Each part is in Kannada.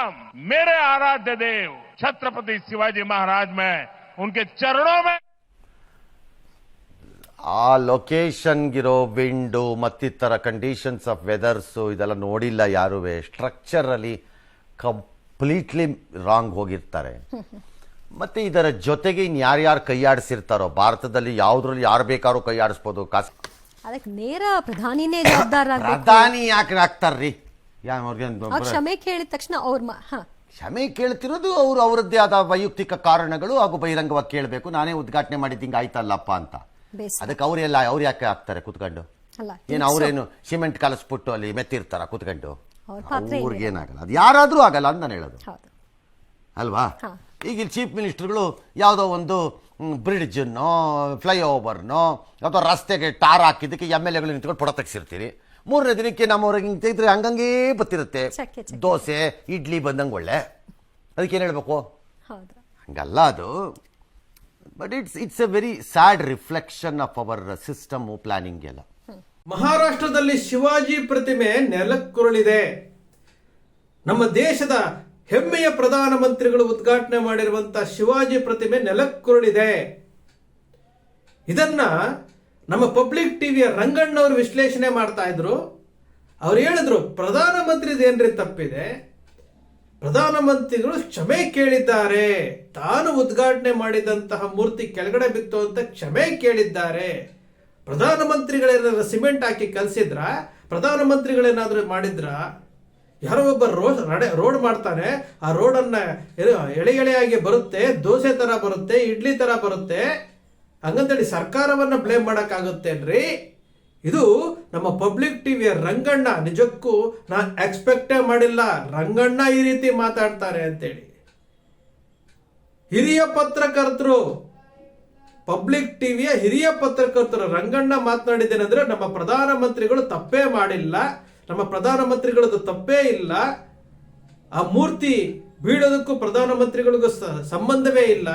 प्रणाम मेरे आराध्य देव छत्रपति शिवाजी महाराज में उनके चरणों में ಆ ಲೊಕೇಶನ್ಗಿರೋ ವಿಂಡು ಮತ್ತಿತರ ಕಂಡೀಷನ್ಸ್ ಆಫ್ ವೆದರ್ಸು ಇದೆಲ್ಲ ನೋಡಿಲ್ಲ ಯಾರುವೆ ಸ್ಟ್ರಕ್ಚರಲ್ಲಿ ಕಂಪ್ಲೀಟ್ಲಿ ರಾಂಗ್ ಹೋಗಿರ್ತಾರೆ ಮತ್ತೆ ಇದರ ಜೊತೆಗೆ ಇನ್ ಯಾರ್ಯಾರು ಕೈಯಾಡಿಸಿರ್ತಾರೋ ಭಾರತದಲ್ಲಿ ಯಾವ್ದ್ರಲ್ಲಿ ಯಾರು ಬೇಕಾದ್ರೂ ಕೈಯಾಡಿಸ್ಬೋದು ಕಾಸ್ ಅದಕ್ಕೆ ನೇರ ಪ್ರಧಾನಿನೇ ಜವಾಬ್ದಾರ ಪ್ರಧಾನಿ ಯಾಕೆ ಆಗ್ತಾರ್ರಿ ಅವ್ರಿಗೆ ಆ ಕ್ಷಮೆ ಕೇಳಿದ ತಕ್ಷಣ ಅವ್ರ ಹಾ. ಕ್ಷಮೆ ಕೇಳ್ತಿರೋದು ಅವರು ಅವರದ್ದೇ ಆದ ವೈಯಕ್ತಿಕ ಕಾರಣಗಳು ಹಾಗೂ ಬಹಿರಂಗವಾಗಿ ಕೇಳಬೇಕು. ನಾನೇ ಉದ್ಘಾಟನೆ ಮಾಡಿದ್ದಿಂಗೆ ಆಯ್ತಲ್ಲಪ್ಪ ಅಂತ. ಬೇಸ್ ಅದಕ್ಕೆ ಅವರೆಲ್ಲ ಅವ್ರು ಯಾಕೆ ಆಗ್ತಾರೆ ಕುತ್ಕೊಂಡು? ಅಲ್ಲ ಏನು ಅವ್ರೇನು ಸಿಮೆಂಟ್ ಕಲಸ್ಬಿಟ್ಟು ಅಲ್ಲಿ ಮೆತ್ತಿರ್ತಾರ ಕುತ್ಕೊಂಡು? ಅವ್ರ ಪಾತ್ರ ಏನಿದೆ? ಅವ್ರಿಗೇನಾಗಲ್ಲ ಅದು ಯಾರಾದ್ರೂ ಆಗಲ್ಲ ಅಂತ ನಾನು ಹೇಳೋದು. ಹೌದು. ಅಲ್ವಾ? ಹಾ. ಈಗ ಇಲ್ಲಿ ಚೀಫ್ ಮಿನಿಸ್ಟರ್ಗಳು ಯಾವುದೋ ಒಂದು ಬ್ರಿಡ್ಜನ್ನೋ ಫ್ಲೈಓವರ್ನೋ ಅಥವಾ ರಸ್ತೆಗೆ ಟಾರ್ ಹಾಕಿದ್ದಕ್ಕೆ ಎಂ ಎಲ್ ಎಗಳು ನಿಂತ್ಕೊಂಡು ಪುಡ ತೆಗ್ಸಿರ್ತೀರಿ. ಮೂರನೇ ದಿನಕ್ಕೆ ನಮ್ಮವ್ರಿಗೆ ಹಿಂಗೆ ತೆಗೆದ್ರೆ ಹಂಗಂಗೇ ಬತ್ತಿರುತ್ತೆ. ಚಕ್ಕೆ ಚಕ್ಕೆ. ದೋಸೆ ಇಡ್ಲಿ ಬಂದಂಗೆ ಒಳ್ಳೆ. ಅದಕ್ಕೆ ಏನು ಹೇಳಬೇಕು? ಹೌದು. ಹಂಗಲ್ಲ ಅದು. But it's it's a very sad reflection of our system planning ಎಲ್ಲ. ಮಹಾರಾಷ್ಟ್ರದಲ್ಲಿ ಶಿವಾಜಿ ಪ್ರತಿಮೆ ನೆಲಕ್ಕುರುಳಿದೆ. ನಮ್ಮ ದೇಶದ ಹೆಮ್ಮೆಯ ಪ್ರಧಾನಮಂತ್ರಿಗಳು ಉದ್ಘಾಟನೆ ಮಾಡಿರುವಂತಹ ಶಿವಾಜಿ ಪ್ರತಿಮೆ ನೆಲಕ್ಕುರುಳಿದೆ. ಇದನ್ನ ನಮ್ಮ ಪಬ್ಲಿಕ್ ಟಿವಿಯ ರಂಗಣ್ಣವರು ವಿಶ್ಲೇಷಣೆ ಮಾಡ್ತಾ ಇದ್ರು. ಅವ್ರು ಹೇಳಿದ್ರು ಪ್ರಧಾನಮಂತ್ರಿದೇನ್ರಿ ತಪ್ಪಿದೆ? ಪ್ರಧಾನಮಂತ್ರಿಗಳು ಕ್ಷಮೆ ಕೇಳಿದ್ದಾರೆ. ತಾನು ಉದ್ಘಾಟನೆ ಮಾಡಿದಂತಹ ಮೂರ್ತಿ ಕೆಳಗಡೆ ಬಿತ್ತು ಅಂತ ಕ್ಷಮೆ ಕೇಳಿದ್ದಾರೆ. ಪ್ರಧಾನಮಂತ್ರಿಗಳೇನಾದ್ರೂ ಸಿಮೆಂಟ್ ಹಾಕಿ ಕಲಿಸಿದ್ರ? ಪ್ರಧಾನಮಂತ್ರಿಗಳೇನಾದ್ರೂ ಮಾಡಿದ್ರ? ಯಾರೋ ಒಬ್ಬ ರೋಡ್ ರೋಡ್ ಮಾಡ್ತಾನೆ. ಆ ರೋಡನ್ನ ಎಳೆ ಎಳೆಯಾಗಿ ಬರುತ್ತೆ, ದೋಸೆ ತರ ಬರುತ್ತೆ, ಇಡ್ಲಿ ತರ ಬರುತ್ತೆ. ಹಂಗಂತೇಳಿ ಸರ್ಕಾರವನ್ನ ಬ್ಲೇಮ್ ಮಾಡೋಕ್ಕಾಗುತ್ತೇನ್ರಿ? ಇದು ನಮ್ಮ ಪಬ್ಲಿಕ್ ಟಿವಿಯ ರಂಗಣ್ಣ, ನಿಜಕ್ಕೂ ನಾನು ಎಕ್ಸ್ಪೆಕ್ಟೇ ಮಾಡಿಲ್ಲ. ರಂಗಣ್ಣ ಈ ರೀತಿ ಮಾತಾಡ್ತಾರೆ ಅಂತೇಳಿ. ಹಿರಿಯ ಪತ್ರಕರ್ತರು ಪಬ್ಲಿಕ್ ಟಿವಿಯ ಹಿರಿಯ ಪತ್ರಕರ್ತರು ರಂಗಣ್ಣ ಮಾತನಾಡಿದ್ದೇನೆಂದ್ರೆ ನಮ್ಮ ಪ್ರಧಾನಮಂತ್ರಿಗಳು ತಪ್ಪೇ ಮಾಡಿಲ್ಲ. ನಮ್ಮ ಪ್ರಧಾನಮಂತ್ರಿಗಳದ್ದು ತಪ್ಪೇ ಇಲ್ಲ. ಆ ಮೂರ್ತಿ ಬೀಳೋದಕ್ಕೂ ಪ್ರಧಾನಮಂತ್ರಿಗಳಿಗೂ ಸಂಬಂಧವೇ ಇಲ್ಲ.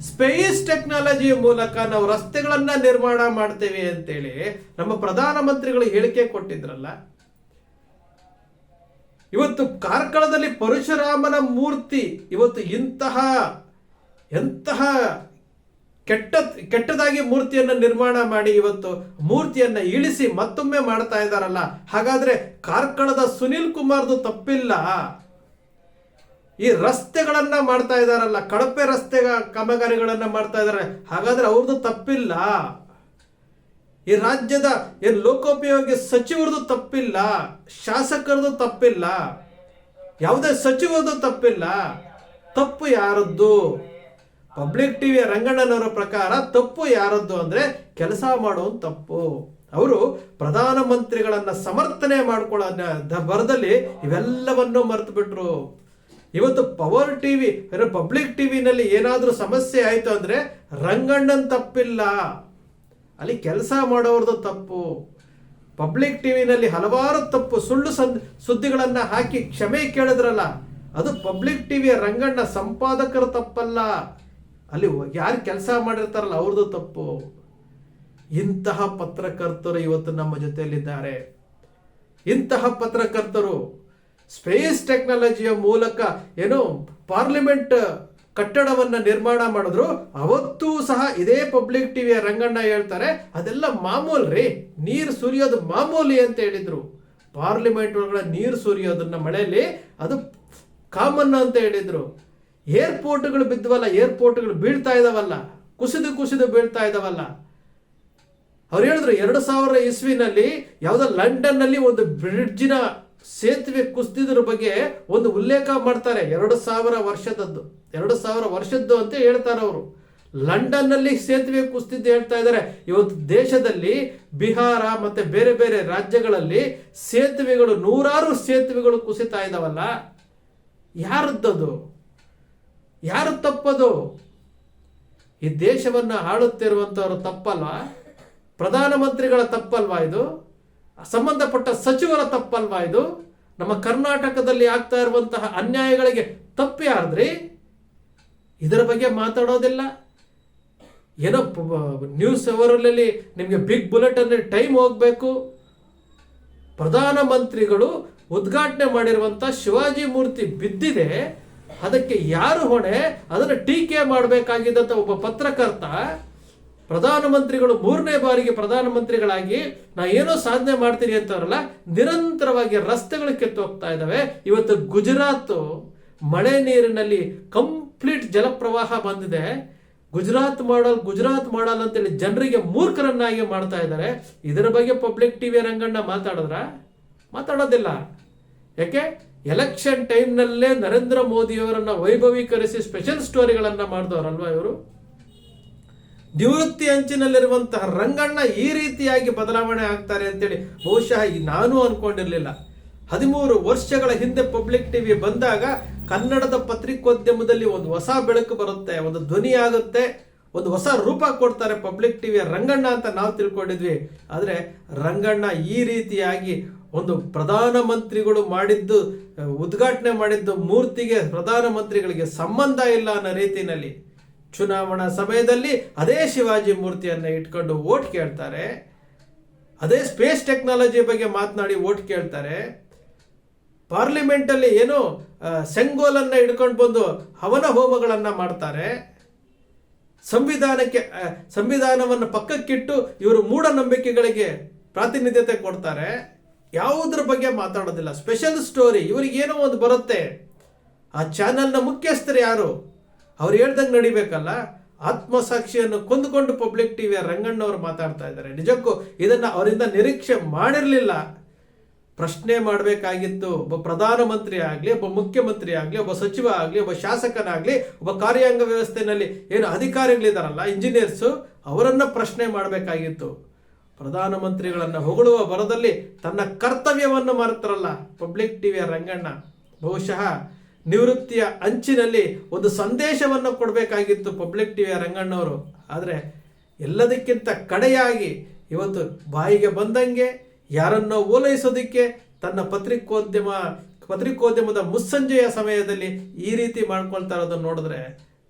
ಸ್ಪೇಸ್ ಟೆಕ್ನಾಲಜಿ ಮೂಲಕ ನಾವು ರಸ್ತೆಗಳನ್ನ ನಿರ್ಮಾಣ ಮಾಡ್ತೇವೆ ಅಂತೇಳಿ ನಮ್ಮ ಪ್ರಧಾನಮಂತ್ರಿಗಳು ಹೇಳಿಕೆ ಕೊಟ್ಟಿದ್ರಲ್ಲ. ಇವತ್ತು ಕಾರ್ಕಳದಲ್ಲಿ ಪರಶುರಾಮನ ಮೂರ್ತಿ ಇವತ್ತು ಇಂತಹ, ಎಂತಹ ಕೆಟ್ಟ, ಕೆಟ್ಟದಾಗಿ ಮೂರ್ತಿಯನ್ನ ನಿರ್ಮಾಣ ಮಾಡಿ ಇವತ್ತು ಮೂರ್ತಿಯನ್ನ ಇಳಿಸಿ ಮತ್ತೊಮ್ಮೆ ಮಾಡ್ತಾ ಇದ್ದಾರಲ್ಲ. ಹಾಗಾದ್ರೆ ಕಾರ್ಕಳದ ಸುನಿಲ್ ಕುಮಾರ್ದು ತಪ್ಪಿಲ್ಲ. ಈ ರಸ್ತೆಗಳನ್ನ ಮಾಡ್ತಾ ಇದಾರಲ್ಲ, ಕಳಪೆ ರಸ್ತೆ ಕಾಮಗಾರಿಗಳನ್ನ ಮಾಡ್ತಾ ಇದಾರೆ. ಹಾಗಾದ್ರೆ ಅವ್ರದ್ದು ತಪ್ಪಿಲ್ಲ. ಈ ರಾಜ್ಯದ ಏನು ಲೋಕೋಪಯೋಗಿ ಸಚಿವರದು ತಪ್ಪಿಲ್ಲ, ಶಾಸಕರದು ತಪ್ಪಿಲ್ಲ. ಯಾವುದೇ ಸಚಿವರದು ತಪ್ಪಿಲ್ಲ. ತಪ್ಪು ಯಾರದ್ದು? ಪಬ್ಲಿಕ್ ಟಿವಿಯ ರಂಗಣ್ಣನವರ ಪ್ರಕಾರ ತಪ್ಪು ಯಾರದ್ದು ಅಂದ್ರೆ ಕೆಲಸ ಮಾಡೋದು ತಪ್ಪು. ಅವರು ಪ್ರಧಾನಮಂತ್ರಿಗಳನ್ನ ಸಮರ್ಥನೆ ಮಾಡ್ಕೊಳ್ಳೋ ಬರದಲ್ಲಿ ಇವೆಲ್ಲವನ್ನು ಮರೆತು ಬಿಟ್ರು ಇವತ್ತು ಪವರ್ ಟಿ ಟಿವಿ ಪಬ್ಲಿಕ್ ಟಿವಿನಲ್ಲಿ ಏನಾದರೂ ಸಮಸ್ಯೆ ಆಯಿತು ಅಂದ್ರೆ ರಂಗಣ್ಣನ ತಪ್ಪಿಲ್ಲ. ಅಲ್ಲಿ ಕೆಲಸ ಮಾಡೋರ್ದು ತಪ್ಪು. ಪಬ್ಲಿಕ್ ಟಿ ವಿನಲ್ಲಿ ಹಲವಾರು ತಪ್ಪು ಸುಳ್ಳು ಸಂದ್ ಸುದ್ದಿಗಳನ್ನ ಹಾಕಿ ಕ್ಷಮೆ ಕೇಳಿದ್ರಲ್ಲ, ಅದು ಪಬ್ಲಿಕ್ ಟಿವಿಯ ರಂಗಣ್ಣ ಸಂಪಾದಕರ ತಪ್ಪಲ್ಲ. ಅಲ್ಲಿ ಯಾರು ಕೆಲಸ ಮಾಡಿರ್ತಾರಲ್ಲ ಅವ್ರದ್ದು ತಪ್ಪು. ಇಂತಹ ಪತ್ರಕರ್ತರು ಇವತ್ತು ನಮ್ಮ ಜೊತೆಯಲ್ಲಿದ್ದಾರೆ. ಇಂತಹ ಪತ್ರಕರ್ತರು ಸ್ಪೇಸ್ ಟೆಕ್ನಾಲಜಿಯ ಮೂಲಕ ಏನು ಪಾರ್ಲಿಮೆಂಟ್ ಕಟ್ಟಡವನ್ನ ನಿರ್ಮಾಣ ಮಾಡಿದ್ರು. ಅವತ್ತೂ ಸಹ ಇದೇ ಪಬ್ಲಿಕ್ ಟಿವಿಯ ರಂಗಣ್ಣ ಹೇಳ್ತಾರೆ, ಅದೆಲ್ಲ ಮಾಮೂಲ್ ರೀ, ನೀರು ಸುರಿಯೋದು ಮಾಮೂಲಿ ಅಂತ ಹೇಳಿದ್ರು. ಪಾರ್ಲಿಮೆಂಟ್ ಒಳಗಡೆ ನೀರು ಸುರಿಯೋದನ್ನ ಮಳೆಯಲ್ಲಿ ಅದು ಕಾಮನ್ ಅಂತ ಹೇಳಿದ್ರು. ಏರ್ಪೋರ್ಟ್ಗಳು ಬಿದ್ದವಲ್ಲ, ಏರ್ಪೋರ್ಟ್ಗಳು ಬೀಳ್ತಾ ಇದಾವಲ್ಲ, ಕುಸಿದು ಕುಸಿದು ಬೀಳ್ತಾ ಇದಾವಲ್ಲ. ಅವ್ರು ಹೇಳಿದ್ರು, ಎರಡು ಸಾವಿರ ಇಸ್ವಿನಲ್ಲಿ ಯಾವುದೋ ಲಂಡನ್ನಲ್ಲಿ ಒಂದು ಬ್ರಿಡ್ಜಿನ ಸೇತುವೆ ಕುಸಿದಿದ್ರ ಬಗ್ಗೆ ಒಂದು ಉಲ್ಲೇಖ ಮಾಡ್ತಾರೆ. ಎರಡು ಸಾವಿರ ವರ್ಷದದ್ದು. ಎರಡು ಸಾವಿರ ವರ್ಷದ್ದು ಅಂತ ಹೇಳ್ತಾರೆ ಅವರು. ಲಂಡನ್ನಲ್ಲಿ ಸೇತುವೆ ಕುಸಿದಿದ್ದು ಹೇಳ್ತಾ ಇದ್ದಾರೆ. ಇವತ್ತು ದೇಶದಲ್ಲಿ ಬಿಹಾರ ಮತ್ತೆ ಬೇರೆ ಬೇರೆ ರಾಜ್ಯಗಳಲ್ಲಿ ಸೇತುವೆಗಳು, ನೂರಾರು ಸೇತುವೆಗಳು ಕುಸಿತಾ ಇದ್ದಾವಲ್ಲ ಯಾರದ್ದದು? ಯಾರು ತಪ್ಪದು? ಈ ದೇಶವನ್ನ ಆಳುತ್ತಿರುವಂಥವ್ರು ತಪ್ಪಲ್ವಾ? ಪ್ರಧಾನಮಂತ್ರಿಗಳ ತಪ್ಪಲ್ವಾ ಇದು? ಸಂಬಂಧಪಟ್ಟ ಸಚಿವರ ತಪ್ಪಲ್ವಾ ಇದು? ನಮ್ಮ ಕರ್ನಾಟಕದಲ್ಲಿ ಆಗ್ತಾ ಇರುವಂತಹ ಅನ್ಯಾಯಗಳಿಗೆ ತಪ್ಪೇ ಆದ್ರಿ ಇದರ ಬಗ್ಗೆ ಮಾತಾಡೋದಿಲ್ಲ. ಏನೋ ನ್ಯೂಸ್ ಅವರಲ್ಲಿ ನಿಮಗೆ ಬಿಗ್ ಬುಲೆಟ್ ಅಂದ್ರೆ ಟೈಮ್ ಹೋಗಬೇಕು. ಪ್ರಧಾನಮಂತ್ರಿಗಳು ಉದ್ಘಾಟನೆ ಮಾಡಿರುವಂಥ ಶಿವಾಜಿ ಮೂರ್ತಿ ಬಿದ್ದಿದೆ. ಅದಕ್ಕೆ ಯಾರು ಹೊಣೆ? ಅದನ್ನು ಟೀಕೆ ಮಾಡಬೇಕಾಗಿದ್ದಂಥ ಒಬ್ಬ ಪತ್ರಕರ್ತ ಪ್ರಧಾನಮಂತ್ರಿಗಳು ಮೂರನೇ ಬಾರಿಗೆ ಪ್ರಧಾನಮಂತ್ರಿಗಳಾಗಿ ನಾ ಏನೋ ಸಾಧನೆ ಮಾಡ್ತೀನಿ ಅಂತಾರಲ್ಲ, ನಿರಂತರವಾಗಿ ರಸ್ತೆಗಳು ಕೆತ್ತು ಹೋಗ್ತಾ ಇದ್ದಾವೆ ಇವತ್ತು ಗುಜರಾತ್ ಮಳೆ ನೀರಿನಲ್ಲಿ ಕಂಪ್ಲೀಟ್ ಜಲಪ್ರವಾಹ ಬಂದಿದೆ. ಗುಜರಾತ್ ಮಾಡಲ್ ಗುಜರಾತ್ ಮಾಡಲ್ ಅಂತೇಳಿ ಜನರಿಗೆ ಮೂರ್ಖರನ್ನಾಗಿ ಮಾಡ್ತಾ ಇದ್ದಾರೆ. ಇದರ ಬಗ್ಗೆ ಪಬ್ಲಿಕ್ ಟಿವಿ ರಂಗಣ್ಣ ಮಾತಾಡಿದ್ರ? ಮಾತಾಡೋದಿಲ್ಲ. ಯಾಕೆ? ಎಲೆಕ್ಷನ್ ಟೈಮ್ನಲ್ಲೇ ನರೇಂದ್ರ ಮೋದಿಯವರನ್ನ ವೈಭವೀಕರಿಸಿ ಸ್ಪೆಷಲ್ ಸ್ಟೋರಿಗಳನ್ನ ಮಾಡಿದವರಲ್ವಾ ಇವರು? ನಿವೃತ್ತಿ ಅಂಚಿನಲ್ಲಿರುವಂತಹ ರಂಗಣ್ಣ ಈ ರೀತಿಯಾಗಿ ಬದಲಾವಣೆ ಆಗ್ತಾರೆ ಅಂತೇಳಿ ಬಹುಶಃ ನಾನು ಅನ್ಕೊಂಡಿರಲಿಲ್ಲ. ಹದಿಮೂರು ವರ್ಷಗಳ ಹಿಂದೆ ಪಬ್ಲಿಕ್ ಟಿವಿ ಬಂದಾಗ ಕನ್ನಡದ ಪತ್ರಿಕೋದ್ಯಮದಲ್ಲಿ ಒಂದು ಹೊಸ ಬೆಳಕು ಬರುತ್ತೆ, ಒಂದು ಧ್ವನಿ ಆಗುತ್ತೆ, ಒಂದು ಹೊಸ ರೂಪ ಕೊಡ್ತಾರೆ ಪಬ್ಲಿಕ್ ಟಿವಿಯ ರಂಗಣ್ಣ ಅಂತ ನಾವು ತಿಳ್ಕೊಂಡಿದ್ವಿ. ಆದರೆ ರಂಗಣ್ಣ ಈ ರೀತಿಯಾಗಿ ಒಂದು ಪ್ರಧಾನಮಂತ್ರಿಗಳು ಮಾಡಿದ್ದು, ಉದ್ಘಾಟನೆ ಮಾಡಿದ್ದು ಮೂರ್ತಿಗೆ ಪ್ರಧಾನಮಂತ್ರಿಗಳಿಗೆ ಸಂಬಂಧ ಇಲ್ಲ ಅನ್ನೋ ರೀತಿಯಲ್ಲಿ. ಚುನಾವಣಾ ಸಮಯದಲ್ಲಿ ಅದೇ ಶಿವಾಜಿ ಮೂರ್ತಿಯನ್ನು ಇಟ್ಕೊಂಡು ವೋಟ್ ಕೇಳ್ತಾರೆ, ಅದೇ ಸ್ಪೇಸ್ ಟೆಕ್ನಾಲಜಿ ಬಗ್ಗೆ ಮಾತನಾಡಿ ವೋಟ್ ಕೇಳ್ತಾರೆ, ಪಾರ್ಲಿಮೆಂಟಲ್ಲಿ ಏನು ಸೆಂಗೋಲನ್ನ ಹಿಡ್ಕೊಂಡು ಬಂದು ಹವನ ಹೋಮಗಳನ್ನು ಮಾಡ್ತಾರೆ, ಸಂವಿಧಾನಕ್ಕೆ ಸಂವಿಧಾನವನ್ನು ಪಕ್ಕಕ್ಕಿಟ್ಟು ಇವರು ಮೂಢನಂಬಿಕೆಗಳಿಗೆ ಪ್ರಾತಿನಿಧ್ಯತೆ ಕೊಡ್ತಾರೆ. ಯಾವುದ್ರ ಬಗ್ಗೆ ಮಾತಾಡೋದಿಲ್ಲ. ಸ್ಪೆಷಲ್ ಸ್ಟೋರಿ ಇವರಿಗೆ ಏನೋ ಒಂದು ಬರುತ್ತೆ. ಆ ಚಾನೆಲ್ನ ಮುಖ್ಯಸ್ಥರು ಯಾರು? ಅವ್ರು ಹೇಳ್ದಂಗೆ ನಡಿಬೇಕಲ್ಲ? ಆತ್ಮಸಾಕ್ಷಿಯನ್ನು ಕೊಂದುಕೊಂಡು ಪಬ್ಲಿಕ್ ಟಿವಿಯ ರಂಗಣ್ಣವರು ಮಾತಾಡ್ತಾ ಇದ್ದಾರೆ. ನಿಜಕ್ಕೂ ಇದನ್ನು ಅವರಿಂದ ನಿರೀಕ್ಷೆ ಮಾಡಿರಲಿಲ್ಲ. ಪ್ರಶ್ನೆ ಮಾಡಬೇಕಾಗಿತ್ತು. ಒಬ್ಬ ಪ್ರಧಾನಮಂತ್ರಿ ಆಗಲಿ, ಒಬ್ಬ ಮುಖ್ಯಮಂತ್ರಿ ಆಗಲಿ, ಒಬ್ಬ ಸಚಿವ ಆಗಲಿ, ಒಬ್ಬ ಶಾಸಕನಾಗಲಿ, ಒಬ್ಬ ಕಾರ್ಯಾಂಗ ವ್ಯವಸ್ಥೆಯಲ್ಲಿ ಏನು ಅಧಿಕಾರಿಗಳಿದಾರಲ್ಲ, ಇಂಜಿನಿಯರ್ಸು, ಅವರನ್ನು ಪ್ರಶ್ನೆ ಮಾಡಬೇಕಾಗಿತ್ತು. ಪ್ರಧಾನಮಂತ್ರಿಗಳನ್ನು ಹೊಗಳುವ ಬರದಲ್ಲಿ ತನ್ನ ಕರ್ತವ್ಯವನ್ನು ಮಾಡ್ತಾರಲ್ಲ ಪಬ್ಲಿಕ್ ಟಿವಿಯ ರಂಗಣ್ಣ. ಬಹುಶಃ ನಿವೃತ್ತಿಯ ಅಂಚಿನಲ್ಲಿ ಒಂದು ಸಂದೇಶವನ್ನು ಕೊಡಬೇಕಾಗಿತ್ತು ಪಬ್ಲಿಕ್ ಟಿವಿಯ ರಂಗಣ್ಣವರು. ಆದರೆ ಎಲ್ಲದಕ್ಕಿಂತ ಕಡೆಯಾಗಿ ಇವತ್ತು ಬಾಯಿಗೆ ಬಂದಂಗೆ ಯಾರನ್ನೋ ಓಲೈಸೋದಕ್ಕೆ ತನ್ನ ಪತ್ರಿಕೋದ್ಯಮ, ಪತ್ರಿಕೋದ್ಯಮದ ಮುಸ್ಸಂಜೆಯ ಸಮಯದಲ್ಲಿ ಈ ರೀತಿ ಮಾಡ್ಕೊಳ್ತಾ ಇರೋದನ್ನು ನೋಡಿದ್ರೆ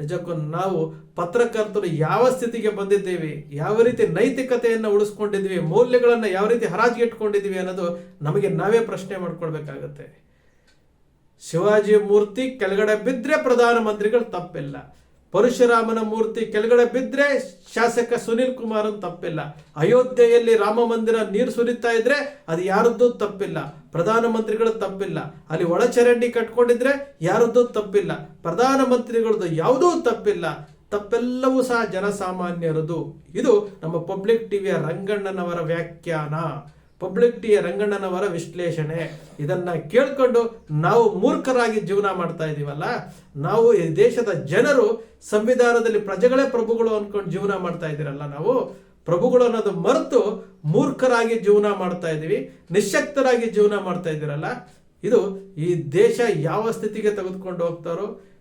ನಿಜಕ್ಕೂ ನಾವು ಪತ್ರಕರ್ತರು ಯಾವ ಸ್ಥಿತಿಗೆ ಬಂದಿದ್ದೀವಿ, ಯಾವ ರೀತಿ ನೈತಿಕತೆಯನ್ನು ಉಳಿಸ್ಕೊಂಡಿದ್ವಿ ಮೌಲ್ಯಗಳನ್ನು ಯಾವ ರೀತಿ ಹರಾಜಿಗೆ ಇಟ್ಕೊಂಡಿದ್ದೀವಿ ಅನ್ನೋದು ನಮಗೆ ನಾವೇ ಪ್ರಶ್ನೆ ಮಾಡ್ಕೊಳ್ಬೇಕಾಗತ್ತೆ. ಶಿವಾಜಿ ಮೂರ್ತಿ ಕೆಳಗಡೆ ಬಿದ್ರೆ ಪ್ರಧಾನಮಂತ್ರಿಗಳು ತಪ್ಪಿಲ್ಲ. ಪರಶುರಾಮನ ಮೂರ್ತಿ ಕೆಳಗಡೆ ಬಿದ್ರೆ ಶಾಸಕ ಸುನಿಲ್ ಕುಮಾರ್ ತಪ್ಪಿಲ್ಲ. ಅಯೋಧ್ಯೆಯಲ್ಲಿ ರಾಮ ಮಂದಿರ ನೀರು ಸುರಿತಾ ಇದ್ರೆ ಅದು ಯಾರದ್ದು ತಪ್ಪಿಲ್ಲ. ಪ್ರಧಾನಮಂತ್ರಿಗಳು ತಪ್ಪಿಲ್ಲ. ಅಲ್ಲಿ ಒಳಚರಂಡಿ ಕಟ್ಕೊಂಡಿದ್ರೆ ಯಾರದ್ದು ತಪ್ಪಿಲ್ಲ. ಪ್ರಧಾನಮಂತ್ರಿಗಳದ್ದು ಯಾವುದೂ ತಪ್ಪಿಲ್ಲ. ತಪ್ಪೆಲ್ಲವೂ ಸಹ ಜನಸಾಮಾನ್ಯರದು. ಇದು ನಮ್ಮ ಪಬ್ಲಿಕ್ ಟಿವಿಯ ರಂಗಣ್ಣನವರ ವ್ಯಾಖ್ಯಾನ. ಪಬ್ಲಿಕ್ ಟಿಯ ರಂಗಣ್ಣನವರ ವಿಶ್ಲೇಷಣೆ. ಇದನ್ನ ಕೇಳ್ಕೊಂಡು ನಾವು ಮೂರ್ಖರಾಗಿ ಜೀವನ ಮಾಡ್ತಾ ಇದೀವಲ್ಲ, ನಾವು ಈ ದೇಶದ ಜನರು ಸಂವಿಧಾನದಲ್ಲಿ ಪ್ರಜೆಗಳೇ ಪ್ರಭುಗಳು ಅನ್ಕೊಂಡು ಜೀವನ ಮಾಡ್ತಾ ಇದ್ದೀರಲ್ಲ ನಾವು? ಪ್ರಭುಗಳು ಅನ್ನೋದು ಮರೆತು ಮೂರ್ಖರಾಗಿ ಜೀವನ ಮಾಡ್ತಾ ಇದ್ದೀವಿ ನಿಶಕ್ತರಾಗಿ ಜೀವನ ಮಾಡ್ತಾ ಇದ್ದೀರಲ್ಲ ಇದು ಈ ದೇಶ ಯಾವ ಸ್ಥಿತಿಗೆ ತೆಗೆದುಕೊಂಡು ಹೋಗ್ತಾರೋ